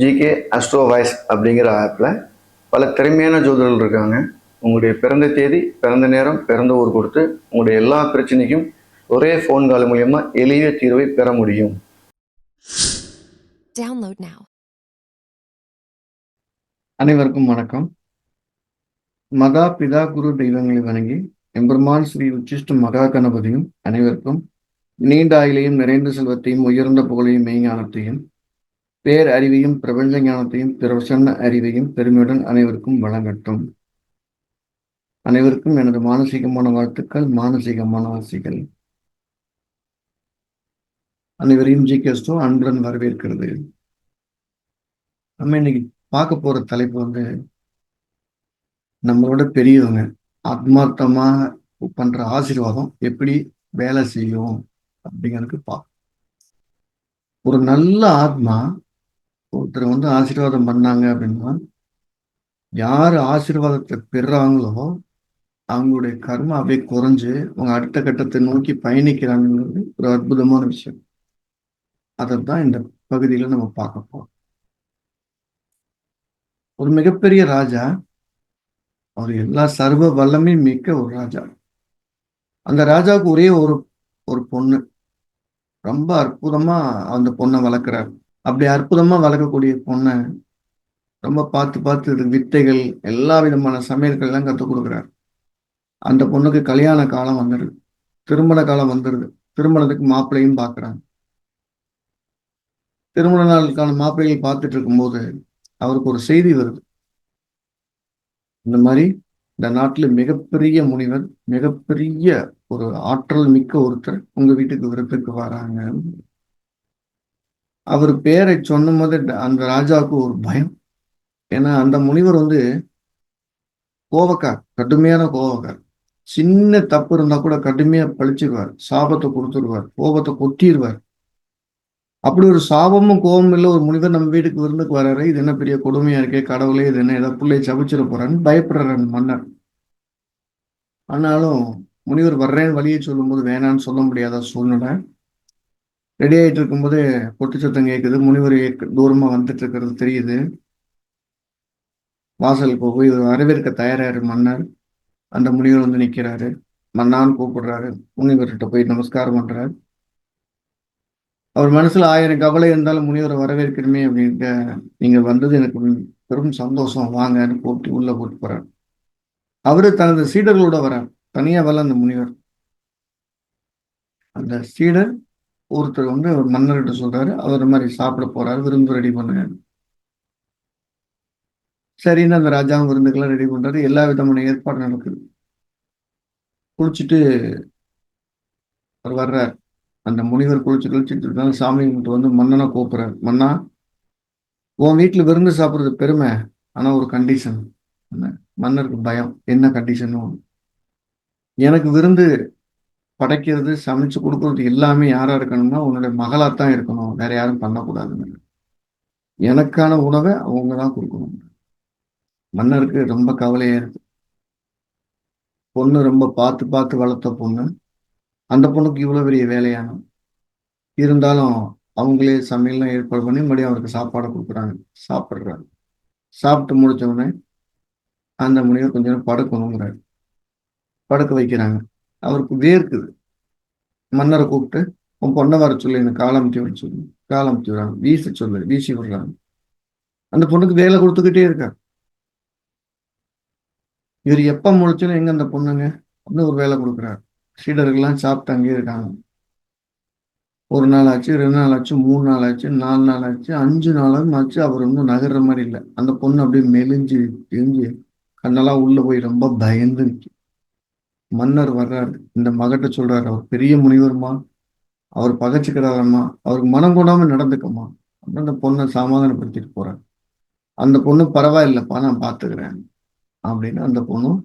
GK astro voice அப்படிங்கிற ஆப்பில் பல திறமையான ஜோதிடர்கள் இருக்காங்க. உங்களுடைய பிறந்த தேதி பிறந்த நேரம் பிறந்த ஊர் கொடுத்து உங்களுடைய எல்லா பிரச்சனைக்கும் ஒரே ஃபோன் கால் மூலயமா எளிய தீர்வை பெற முடியும். அனைவருக்கும் வணக்கம். மகா பிதா குரு தெய்வங்களை வணங்கி எம்பெருமான் ஸ்ரீ உச்சிஷ்ட மகா கணபதியும் அனைவருக்கும் நீண்ட ஆயிலையும் நிறைந்த செல்வத்தையும் உயர்ந்த புகழையும் மெய்ஞானத்தையும் பேர் அறிவையும் பிரபஞ்ச ஞானத்தையும் பிரசன்ன அறிவையும் பெருமையுடன் அனைவருக்கும் வழங்கட்டும். அனைவருக்கும் எனது மானசீகமான வாழ்த்துக்கள் மானசீகமான ஆசைகள் அனைவரையும் ஜி. கேஸ்டோ அன்புடன் வரவேற்கிறது. நம்ம இன்னைக்கு பார்க்க போற தலைப்பு வந்து நம்மளோட பெரியவங்க ஆத்மார்த்தமா பண்ற ஆசீர்வாதம் எப்படி வேலை செய்யும் அப்படிங்கிறதுக்கு பா ஒரு நல்ல ஆத்மா ஒருத்தர் வந்து ஆசீர்வாதம் பண்ணாங்க அப்படின்னா யார் ஆசீர்வாதத்தை பெறாங்களோ அவங்களுடைய கர்மம் அப்படியே குறைஞ்சு அவங்க அடுத்த கட்டத்தை நோக்கி பயணிக்கிறாங்கிறது ஒரு அற்புதமான விஷயம். அதை தான் இந்த பகுதியில நம்ம பார்க்க போகிறோம் ஒரு மிகப்பெரிய ராஜா அவர் எல்லா சர்வ வல்லமையும் மிக்க ஒரு ராஜா. அந்த ராஜாவுக்கு ஒரே ஒரு ஒரு பொண்ணு. ரொம்ப அற்புதமா அந்த பொண்ணை வளர்க்குறாரு. அப்படி அற்புதமா வளர்க்கக்கூடிய பொண்ணை ரொம்ப பார்த்து பார்த்து வித்தைகள் எல்லா விதமான சமையல்கள் எல்லாம் கற்றுக் கொடுக்குறாரு. அந்த பொண்ணுக்கு கல்யாண காலம் வந்துடுது திருமண காலம் வந்துடுது திருமணத்துக்கு மாப்பிள்ளையும் பார்க்குறாங்க திருமண நாளுக்கான மாப்பிள்ளைகள் பார்த்துட்டு இருக்கும்போது அவருக்கு ஒரு செய்தி வருது. இந்த மாதிரி இந்த நாட்டில் மிகப்பெரிய முனிவர் மிகப்பெரிய ஒரு ஆற்றல் மிக்க ஒருத்தர் உங்க வீட்டுக்கு விருப்பத்துக்கு வராங்க. அவர் பேரை சொன்னும் போது அந்த ராஜாவுக்கு ஒரு பயம். ஏன்னா அந்த முனிவர் வந்து கோவக்கார் கடுமையான கோவக்கார் சின்ன தப்பு இருந்தா கூட கடுமையா பழிச்சிருவார் சாபத்தை கொடுத்துருவார் கோபத்தை கொட்டிடுவார் அப்படி ஒரு சாபமும் கோபமும் இல்லை ஒரு முனிவர் நம்ம வீட்டுக்கு விருந்துக்கு வர்றாரு இது என்ன பெரிய கொடுமையா இருக்கே கடவுளே இது என்ன ஏதோ பிள்ளையை சபிச்சிட போறான்னு பயப்படுறாரு மன்னர். ஆனாலும் முனிவர் வர்றேன்னு வழியை சொல்லும்போது வேணான்னு சொல்ல முடியாத சூழ்நிலை. ரெடி ஆகிட்டு இருக்கும்போது பொட்டு சத்தம் கேட்குது முனிவர் தூரமாக தூரமா வந்துட்டு இருக்கிறது தெரியுது வாசலுக்கு போய் வரவேற்க தயாராரு மன்னர். அந்த முனிவர் வந்து நிற்கிறாரு மன்னான்னு கூப்பிடுறாரு. முனிவர்கிட்ட போய் நமஸ்காரம் பண்றாரு. அவர் மனசுல ஆயிரம் கவலை இருந்தாலும் முனிவரை வரவேற்கணுமே அப்படின்ட்டு நீங்க வந்தது எனக்கு பெரும் சந்தோஷம். வாங்கன்னு கூப்பிட்டு உள்ள கூப்பிட்டு போகிறார் அவர் தனது சீடர்களோட வரார். தனியாக வரல அந்த முனிவர். அந்த சீடர் ஒருத்தர் வந்து ஒரு மன்னர்கிட்ட சொல்றாரு அவர் மாதிரி சாப்பிட போறாரு விருந்து ரெடி பண்ணுங்க சரின்னு அந்த ராஜாவும் விருந்துக்கெல்லாம் ரெடி பண்றாரு. எல்லா விதமான ஏற்பாடு நடக்குது. குளிச்சுட்டு அவர் வர்றார். அந்த முனிவர் குளிச்சு குளிச்சுட்டு இருந்தாலும் சாமி கும்பிட்டு வந்து மன்னனை கூப்பிடுறாரு. மன்னா உன் வீட்டில் விருந்து சாப்பிட்றது பெருமை ஆனால் ஒரு கண்டிஷன் மன்னருக்கு பயம். என்ன கண்டிஷன் எனக்கு விருந்து படைக்கிறது சமைச்சு கொடுக்கறது எல்லாமே யாரா இருக்கணும்னா உன்னுடைய மகளா தான் இருக்கணும். வேற யாரும் பண்ணக்கூடாதுன்னு எனக்கான உணவை அவங்க தான் கொடுக்கணும். மன்னருக்கு ரொம்ப கவலையா இருக்கு. பொண்ணு ரொம்ப பார்த்து பார்த்து வளர்த்த பொண்ணு. அந்த பொண்ணுக்கு இவ்வளவு பெரிய வேலையான. இருந்தாலும் அவங்களே சமையல்லாம் ஏற்பாடு பண்ணி மறுபடியும் அவருக்கு சாப்பாடு கொடுக்குறாங்க. சாப்பிட்றாரு. சாப்பிட்டு முடிச்ச உடனே அந்த முனிவர் கொஞ்ச நேரம் படுக்கணுங்கிறாரு படுக்க வைக்கிறாங்க. அவருக்கு வேர்க்குது. மன்னரை கூப்பிட்டு உன் பொண்ணை வர சொல்லு எனக்கு காலமுத்தி வர சொல்லு. காலமுத்தி விடுறாங்க வீச சொல்லு வீசி விடுறாங்க அந்த பொண்ணுக்கு வேலை கொடுத்துக்கிட்டே இருக்கார் இவர் எப்ப முடிச்சாலும் எங்க அந்த பொண்ணுங்க? இன்னும் ஒரு வேலை கொடுக்குறாரு. சீடர்கள்லாம் சாப்பிட்டு அங்கேயே இருக்காங்க. ஒரு நாள் ஆச்சு ரெண்டு நாள் ஆச்சு மூணு நாள் ஆச்சு நாலு நாள் ஆச்சு அஞ்சு நாளும் ஆச்சு அவர் இன்னும் நகர்ற மாதிரி இல்லை. அந்த பொண்ணு அப்படியே மெலிஞ்சு தெரிஞ்சு கண்ணெல்லாம் உள்ள போய் ரொம்ப பயந்து நிக்கு மன்னர் வர்றாரு. இந்த மகட்ட சொல்றாரு அவர் பெரிய முனிவருமா? அவர் பகைச்சிக்கிறாரம்மா? அவருக்கு மனம் கொடாம நடந்துக்கம்மா? அப்படின்னு அந்த பொண்ணை சமாதானப்படுத்திட்டு போறாரு. அந்த பொண்ணு பரவாயில்லப்பா நான் பார்த்துக்கிறேன் அப்படின்னு அந்த பொண்ணும்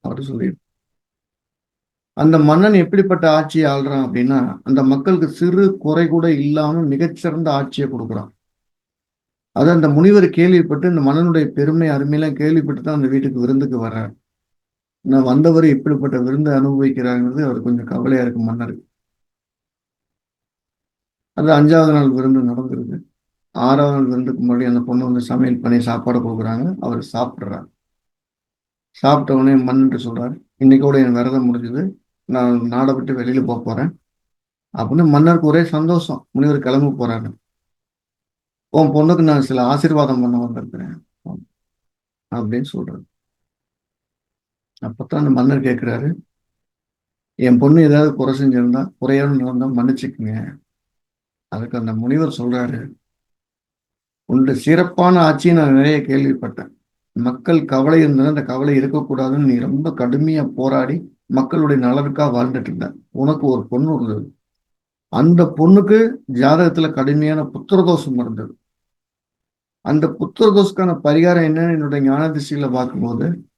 அவர் சொல்லிடு. அந்த மன்னன் எப்படிப்பட்ட ஆட்சியை ஆள்றான் அப்படின்னா அந்த மக்களுக்கு சிறு குறை கூட இல்லாம மிகச்சிறந்த ஆட்சியை கொடுக்குறான். அது அந்த முனிவர் கேள்விப்பட்டு இந்த மன்னனுடைய பெருமை அருமையெல்லாம் கேள்விப்பட்டு தான் அந்த வீட்டுக்கு விருந்துக்கு வர்றாரு. நான் வந்தவர் இப்படிப்பட்ட விருந்தை அனுபவிக்கிறாங்கிறது அவர் கொஞ்சம் கவலையா இருக்கு மன்னருக்கு அது அஞ்சாவது நாள் விருந்து நடந்திருக்கு ஆறாவது நாள் விருந்துக்கு முன்னாடி அந்த பொண்ணு வந்து சமையல் பண்ணி சாப்பாடு கொடுக்குறாங்க. அவர் சாப்பிட்றாரு. சாப்பிட்ட உடனே மன்னிட்டு சொல்றாரு இன்னைக்கோட என் விரதம் முடிஞ்சது. நான் நாடை விட்டு வெளியில போக போறேன். அப்படின்னு மன்னருக்கு ஒரே சந்தோஷம். முனிவர் கிளம்ப போறாரு. உன் பொண்ணுக்கு நான் சில ஆசீர்வாதம் பண்ண வந்திருக்கிறேன். அப்படின்னு சொல்றாரு. அப்பத்தான் அந்த மன்னர் கேட்கிறாரு என் பொண்ணு ஏதாவது குறை செஞ்சிருந்தா குறையாம நடந்தால் மன்னிச்சுக்குங்க. அதுக்கு அந்த முனிவர் சொல்றாரு உண்டு சிறப்பான ஆட்சியை நான் நிறைய கேள்விப்பட்டேன். மக்கள் கவலை இருந்தது அந்த கவலை இருக்கக்கூடாதுன்னு நீ ரொம்ப கடுமையா போராடி மக்களுடைய நலனுக்காக வாழ்ந்துட்டு இருந்த. உனக்கு ஒரு பொண்ணு இருந்தது. அந்த பொண்ணுக்கு ஜாதகத்துல கடுமையான புத்திரதோஷம் இருந்தது. அந்த புத்திரதோஷக்கான பரிகாரம் என்னன்னு என்னுடைய ஞான திசையில பார்க்கும்போது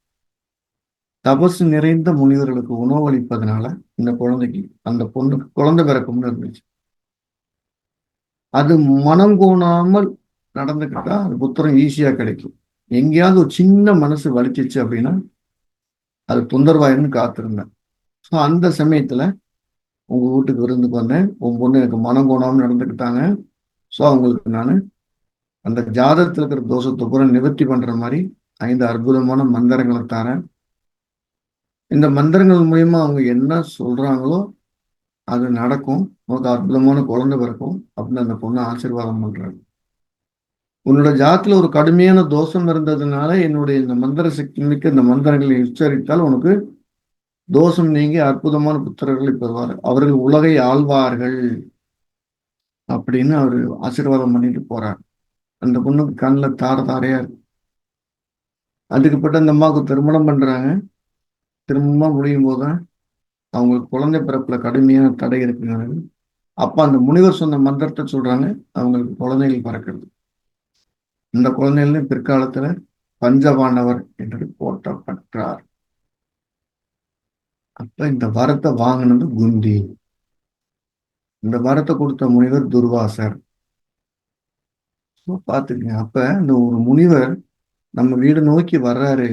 தபசு நிறைந்த முனிவர்களுக்கு உணவளிப்பதனால இந்த குழந்தைக்கு அந்த பொண்ணுக்கு குழந்தை பிறக்கும்னு இருந்துச்சு. அது மனம் கோணாமல் நடந்துக்கிட்டா அது புத்திரம் ஈஸியா கிடைக்கும். எங்கேயாவது ஒரு சின்ன மனசு வலிச்சிச்சு அப்படின்னா அது தொந்தரவாயிருன்னு காத்திருந்தேன். ஸோ அந்த சமயத்துல உங்க வீட்டுக்கு விருந்துக்கு வந்தேன். உன் பொண்ணு எனக்கு மனம் கோணாமல் நடந்துக்கிட்டாங்க. ஸோ அவங்களுக்கு நான் அந்த ஜாதகத்தில் இருக்கிற தோஷத்தை பூரா நிவர்த்தி பண்ற மாதிரி ஐந்து அற்புதமான மந்திரங்களை தரேன். இந்த மந்திரங்கள் மூலியமா அவங்க என்ன சொல்றாங்களோ அது நடக்கும். உனக்கு அற்புதமான குழந்தை பிறக்கும் அப்படின்னு அந்த பொண்ணு ஆசீர்வாதம் பண்றாங்க. உன்னோட ஜாத்துல ஒரு கடுமையான தோஷம் இருந்ததுனால என்னுடைய இந்த மந்திர சக்தி மிக்க இந்த மந்திரங்களை உச்சரித்தால் உனக்கு தோஷம் நீங்கி அற்புதமான புத்திரர்களை பெறுவார் அவர்கள் உலகை ஆழ்வார்கள் அப்படின்னு அவர் ஆசீர்வாதம் பண்ணிட்டு போறார். அந்த பொண்ணுக்கு கண்ணில் தார தாரையா இருக்கு. அதுக்குப்பட்ட அந்த அம்மாவுக்கு திருமணம் பண்றாங்க. திரும்ப முடியும் போதுதான் அவங்களுக்கு குழந்தை பிறப்புல கடுமையான தடை இருக்குங்கிறது அப்போ அந்த முனிவர் சொன்ன மந்திரத்தை சொல்றாங்க அவங்களுக்கு குழந்தைகள் பிறக்கிறது. இந்த குழந்தைகள் பிற்காலத்துல பஞ்சபாண்டவர் என்று போற்றப்பட்டார். அப்ப இந்த வரத்தை வாங்கினது குந்தி இந்த வரத்தை கொடுத்த முனிவர் துர்வாசர். பாத்துக்கங்க அப்ப இந்த ஒரு முனிவர் நம்ம வீடு நோக்கி வர்றாரு.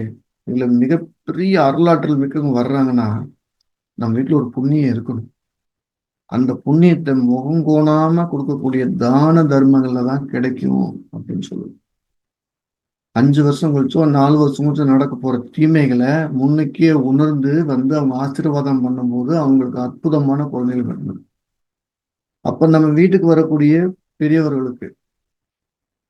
இல்லை மிகப்பெரிய அருளாற்றல் மிக்கவங்க வர்றாங்கன்னா நம்ம வீட்டில் ஒரு புண்ணியம் இருக்கணும். அந்த புண்ணியத்தை முகம் கோணாம கொடுக்கக்கூடிய தான தர்மங்கள்ல தான் கிடைக்கும் அப்படின்னு சொல்லுது அஞ்சு வருஷம் கழிச்சோ நாலு வருஷம் கழிச்சோ நடக்க போற தீமைகளை முன்னுக்கே உணர்ந்து வந்து அவங்க ஆசீர்வாதம் பண்ணும்போது அவங்களுக்கு அற்புதமான குழந்தைகள் பிறந்தது அப்ப நம்ம வீட்டுக்கு வரக்கூடிய பெரியவர்களுக்கு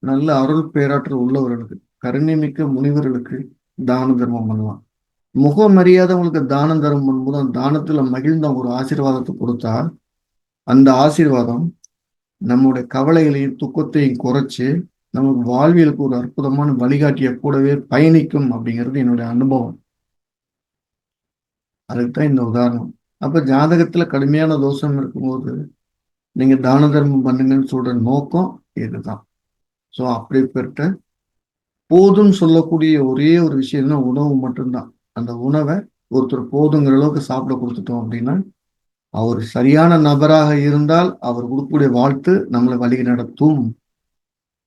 நல்ல அருள் பேராற்றல் உள்ளவர்களுக்கு கருணைமிக்க முனிவர்களுக்கு தான தர்மம் பண்ணலாம் முகம் அறியாதவங்களுக்கு தானம் தர்மம் பண்ணும்போது அந்த தானத்துல மகிழ்ந்த ஒரு ஆசீர்வாதத்தை கொடுத்தா அந்த ஆசீர்வாதம் நம்முடைய கவலைகளையும் துக்கத்தையும் குறைச்சு நமக்கு வாழ்வியலுக்கு ஒரு அற்புதமான வழிகாட்டிய கூடவே பயணிக்கும் அப்படிங்கிறது என்னுடைய அனுபவம். அதுக்கு தான் இந்த உதாரணம். அப்ப ஜாதகத்துல கடுமையான தோஷம் இருக்கும்போது நீங்க தான தர்மம் பண்ணுங்கன்னு சொல்ற நோக்கம் இதுதான். ஸோ அப்படிப்பட்ட போதும்னு சொல்லக்கூடிய ஒரே ஒரு விஷயம்னா உணவு மட்டும்தான். அந்த உணவை ஒருத்தர் போதுங்கிற அளவுக்கு சாப்பிட கொடுத்துட்டோம் அப்படின்னா அவர் சரியான நபராக இருந்தால் அவர் கொடுக்கக்கூடிய வாழ்த்து நம்மளை வழி நடத்தும்.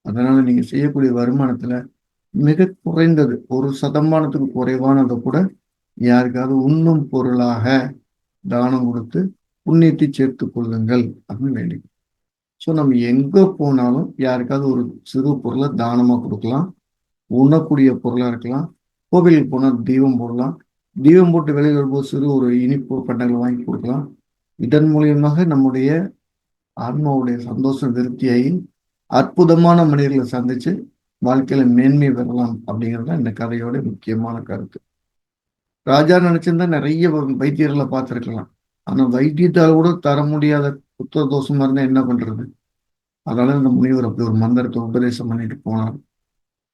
அதனால நீங்க செய்யக்கூடிய வருமானத்துல மிக குறைந்தது ஒரு சதமானத்துக்கு குறைவானதை கூட யாருக்காவது உண்ணும் பொருளாக தானம் கொடுத்து புண்ணியத்தை சேர்த்து கொள்ளுங்கள் அப்படின்னு வேண்டி ஸோ நம்ம எங்க போனாலும் யாருக்காவது ஒரு சிறு பொருளை தானமா கொடுக்கலாம். உண்ணக்கூடிய பொருளா இருக்கலாம். கோவிலுக்கு போனால் தீபம் போடலாம். தீபம் போட்டு வெளியில் வரும்போது சிறு ஒரு இனிப்பு பண்டங்கள் வாங்கி கொடுக்கலாம். இதன் மூலியமாக நம்முடைய ஆன்மாவுடைய சந்தோஷம் திருப்தியாகி அற்புதமான மனிதர்களை சந்திச்சு வாழ்க்கையில மேன்மை பெறலாம் அப்படிங்கிறது தான் இந்த கதையோட முக்கியமான கருத்து. ராஜா நினைச்சிருந்தா நிறைய வைத்தியர்களை பார்த்துருக்கலாம். ஆனா வைத்தியத்தால் கூட தர முடியாத புத்த தோஷமா இருந்தா என்ன பண்றது? அதனால இந்த முனிவர் அப்படி ஒரு மந்திரத்தை உபதேசம் பண்ணிட்டு போனார்.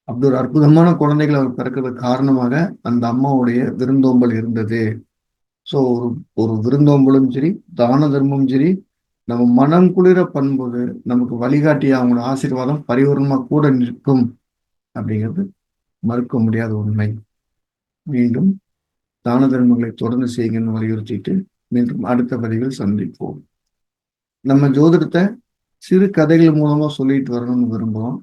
அப்படி ஒரு அற்புதமான குழந்தைகள் அவர் பிறக்கிறதுக்கு காரணமாக அந்த அம்மாவுடைய விருந்தோம்பல் இருந்தது. ஸோ ஒரு ஒரு விருந்தோம்பலும் சரி தான தர்மமும் சரி நம்ம மனம் குளிர பண்போது நமக்கு வழிகாட்டிய அவங்களோட ஆசீர்வாதம் பரிபூர்ணமாக கூட நிற்கும் அப்படிங்கிறது மறுக்க முடியாத உண்மை. மீண்டும் தான தர்மங்களை தொடர்ந்து செய்யுங்கன்னு வலியுறுத்திட்டு மீண்டும் அடுத்த பதிவில் சந்திப்போம். நம்ம ஜோதிடத்தை சிறு கதைகள் மூலமாக சொல்லிட்டு வரணும்னு விரும்புகிறோம்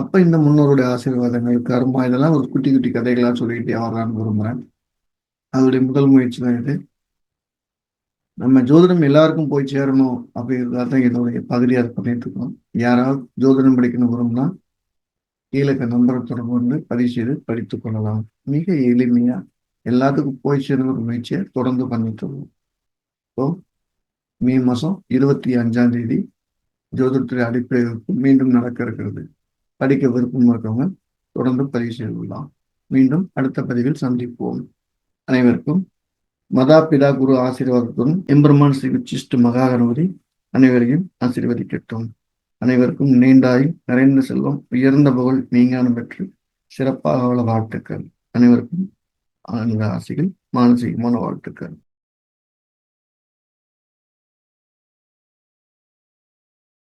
அப்ப இந்த முன்னோருடைய ஆசீர்வாதங்கள் கர்மா இதெல்லாம் ஒரு குட்டி குட்டி கதைகளாக சொல்லிட்டு வரலான்னு விரும்புறேன். அதோடைய முதல் முயற்சி தான் இது. நம்ம ஜோதிடம் எல்லாருக்கும் போய் சேரணும் அப்படிங்கிறதா தான் இதோடைய பகுதியாக பண்ணிட்டு இருக்கோம். யாராவது ஜோதிடம் படிக்கணும் விரும்பினா கீழே நம்பரை தொடர்பு வந்து பதிவு செய்து படித்துக் கொள்ளலாம். மிக எளிமையா எல்லாத்துக்கும் போய் சேர்ந்த ஒரு முயற்சியை தொடர்ந்து பண்ணிட்டு இருக்கோம். இப்போ மே மாதம் இருபத்தி அஞ்சாம் தேதி ஜோதிடத்துறை அடிப்படை மீண்டும் நடக்க இருக்கிறது. படிக்க விருப்பம் இருக்கவங்க தொடர்ந்து பதிவு செய்து கொள்ளலாம் மீண்டும் அடுத்த பதிவில் சந்திப்போம். அனைவருக்கும் மதா பிதா குரு ஆசீர்வாதத்துடன் எம்பெருமான் ஸ்ரீ உச்சிஷ்ட மகாகணபதி அனைவரையும் ஆசீர்வதிக்கட்டும். அனைவருக்கும் நீண்டாயும் நிறைந்த செல்வம் உயர்ந்த புகழ் நீங்கானம் பெற்று சிறப்பாக உள்ள வாழ்த்துக்கள். அனைவருக்கும் ஆனந்த ஆசைகள் மானசீகமான வாழ்த்துக்கள்.